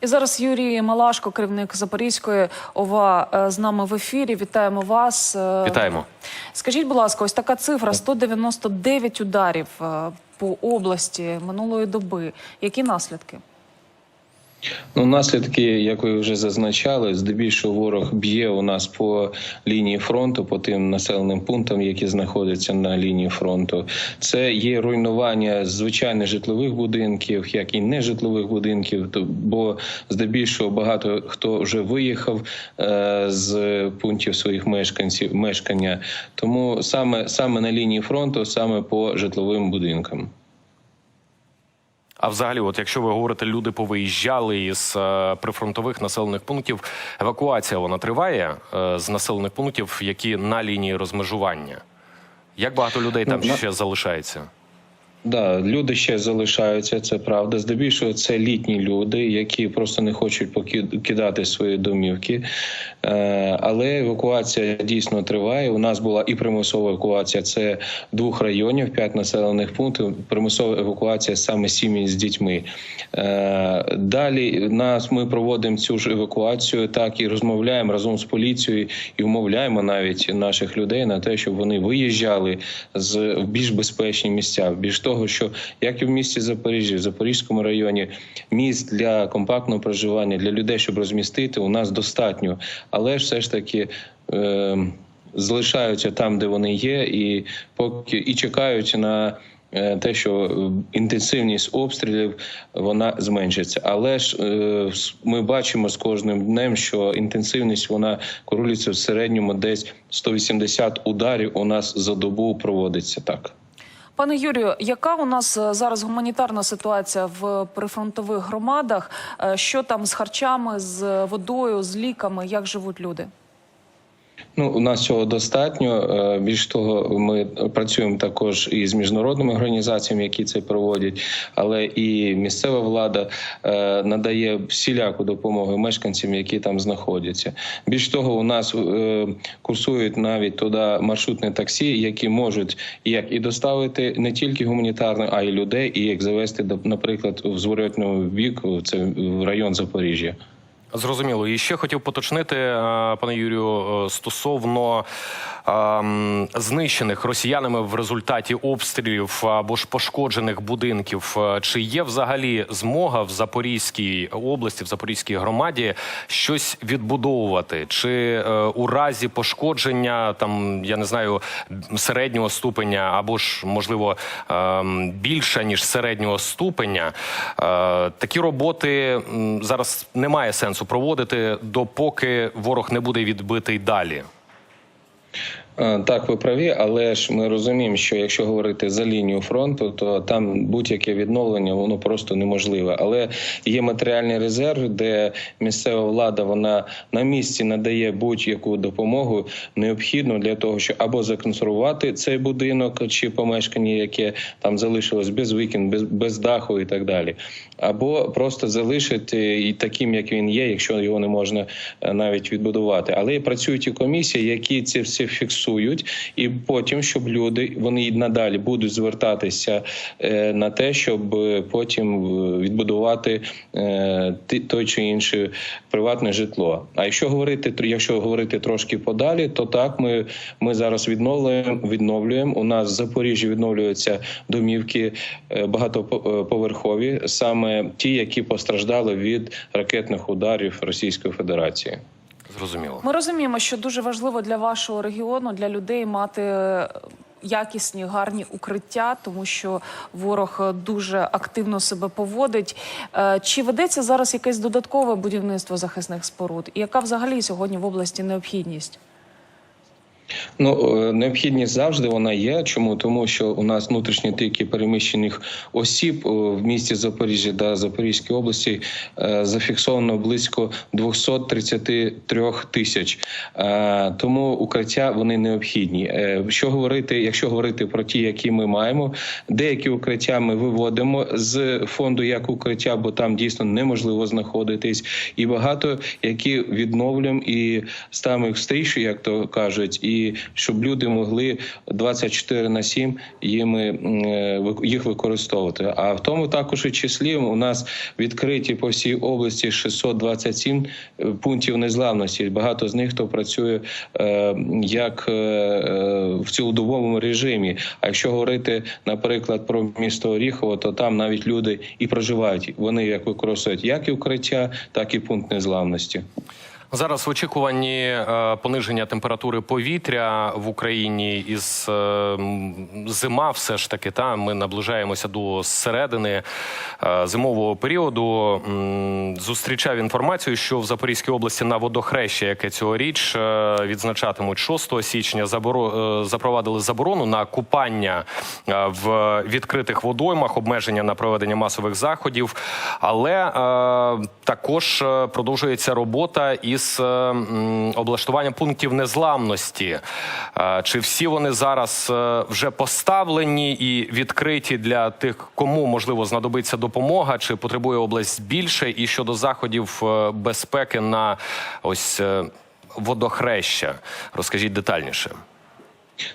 І зараз Юрій Малашко, керівник Запорізької ОВА, е, з нами в ефірі. Вітаємо вас. Е, Вітаємо. Скажіть, будь ласка, ось така цифра: 199 ударів е, по області минулої доби. Які наслідки? Ну, наслідки, як ви вже зазначали, здебільшого ворог б'є у нас по лінії фронту, по тим населеним пунктам, які знаходяться на лінії фронту. Це є руйнування звичайних житлових будинків, як і нежитлових будинків. Бо здебільшого багато хто вже виїхав е, з пунктів своїх мешканців мешкання. Тому саме саме на лінії фронту, саме по житловим будинкам. А взагалі, от якщо ви говорите, люди повиїжджали із е, прифронтових населених пунктів, евакуація вона триває е, з населених пунктів, які на лінії розмежування. Як багато людей там Ну, ще залишається? Да, люди ще залишаються, це правда. Здебільшого це літні люди, які просто не хочуть поки- кидати свої домівки. Е, але евакуація дійсно триває. У нас була і примусова евакуація. Це двох районів, п'ять населених пунктів. Примусова евакуація саме сім'ї з дітьми. Е, далі нас ми проводимо цю ж евакуацію, так і розмовляємо разом з поліцією і вмовляємо навіть наших людей на те, щоб вони виїжджали з більш безпечні місця. Більш того, що як і в місті Запоріжжя, в Запорізькому районі місць для компактного проживання для людей, щоб розмістити, у нас достатньо, але ж все ж таки. Е, Залишаються там, де вони є, і поки і чекають на е, те, що е, інтенсивність обстрілів вона зменшиться. Але ж е, ми бачимо з кожним днем, що інтенсивність вона корулюється в середньому десь 180 ударів у нас за добу проводиться так. Пане Юрію, яка у нас е, зараз гуманітарна ситуація в прифронтових громадах? Е, Що там з харчами, з водою, з ліками? Як живуть люди? Ну, у нас цього достатньо. Е, Більш того, ми працюємо також і з міжнародними організаціями, які це проводять, але і місцева влада е, надає всіляку допомогу мешканцям, які там знаходяться. Більш того, у нас е, курсують навіть туди маршрутні таксі, які можуть як і доставити не тільки гуманітарно, а й людей, і як завести наприклад в зворотному бік, це в район Запоріжжя. Зрозуміло. І ще хотів поточнити, е, пане Юрію, е, стосовно ем, знищених росіянами в результаті обстрілів або ж пошкоджених будинків. Е, Чи є взагалі змога в Запорізькій області, в Запорізькій громаді щось відбудовувати? Чи е, у разі пошкодження там я не знаю середнього ступеня, або ж можливо ем, більше ніж середнього ступеня, е, такі роботи зараз немає сенсу проводити, допоки ворог не буде відбитий далі. Так, ви праві, але ж ми розуміємо, що якщо говорити за лінію фронту, то там будь-яке відновлення воно просто неможливе. Але є матеріальний резерв, де місцева влада вона на місці надає будь-яку допомогу необхідну для того, щоб або законсервувати цей будинок чи помешкання, яке там залишилось без вікін, без, без даху і так далі, або просто залишити і таким, як він є, якщо його не можна е, навіть відбудувати. Але працюють і комісії, які це все фіксують, і потім, щоб люди вони й надалі будуть звертатися е, на те, щоб е, потім е, відбудувати ти- той чи інше приватне житло. А якщо говорити якщо говорити трошки подалі, то так ми, ми зараз відновлюємо відновлюємо. У нас в Запоріжжі відновлюються домівки багатоповерхові, саме ті, які постраждали від ракетних ударів Російської Федерації. Зрозуміло. Ми розуміємо, що дуже важливо для вашого регіону, для людей мати е, якісні гарні укриття, тому що ворог е, дуже активно себе поводить. Е, Чи ведеться зараз якесь додаткове будівництво захисних споруд? І яка взагалі сьогодні в області необхідність? Ну е, необхідність завжди вона є. Чому тому, що у нас внутрішні тики переміщених осіб е, в місті Запоріжжя та Запорізькій області е, зафіксовано близько 233 тисяч. Тому укриття вони необхідні. Що говорити, якщо говорити про ті, які ми маємо, деякі укриття ми виводимо з фонду як укриття, бо там дійсно неможливо знаходитись, і багато які відновлюємо і ставимо їх в стрічу, як то кажуть, і щоб люди могли 24 на 7 їми е, їх використовувати. А в тому також і числі у нас відкриті по всій області 627 пунктів незламності. Багато з них хто працює е, як е, е, в цілодобовому режимі. А якщо говорити, наприклад, про місто Оріхово, то там навіть люди і проживають. Вони як використовують як і укриття, так і пункт незламності. Зараз в очікуванні е, пониження температури повітря в Україні із е, зима, все ж таки, та ми наближаємося до середини е, зимового періоду. Зустрічав інформацію, що в Запорізькій області на водохреща, яке цьогоріч відзначатимуть 6 січня, запровадили заборону на купання в відкритих водоймах, обмеження на проведення масових заходів. Але також продовжується робота із е, м, облаштуванням пунктів незламності. Е, Чи всі вони зараз е, вже поставлені і відкриті для тих, кому можливо знадобиться допомога, чи потребує область більше? І щодо заходів е, безпеки на ось е, водохреща, розкажіть детальніше.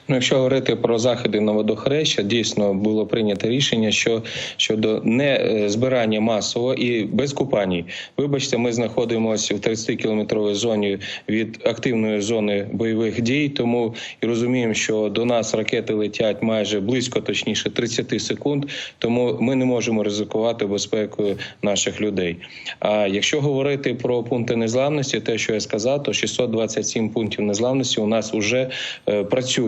Ну, якщо говорити про заходи на водохреща, дійсно було прийнято рішення, що щодо не е, збирання масово і без купаній. Вибачте, ми знаходимося в 30 кілометровій зоні від активної зони бойових дій, тому і розуміємо, що до нас ракети летять майже близько, точніше 30 секунд. Тому ми не можемо ризикувати безпекою наших людей. А якщо говорити про пункти незламності, те, що я сказав, то 627 пунктів незламності у нас вже е,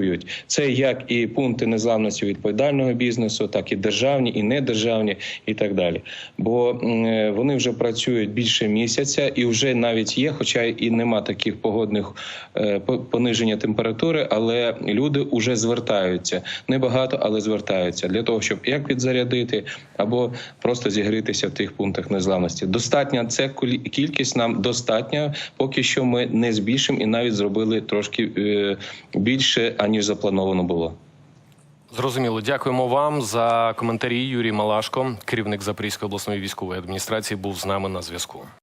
працюють. Це як і пункти незламності відповідального бізнесу, так і державні, і недержавні, і так далі. Бо е, вони вже працюють більше місяця, і вже навіть є, хоча і нема таких погодних е, по- пониження температури, але люди вже звертаються небагато, але звертаються для того, щоб як підзарядити або просто зігрітися в тих пунктах незламності. Достатня це кількість нам достатня, поки що ми не збільшимо і навіть зробили трошки е, більше аніж заплановано було. Зрозуміло, дякуємо вам за коментарі. Юрій Малашко, керівник Запорізької обласної військової адміністрації, був з нами на зв'язку.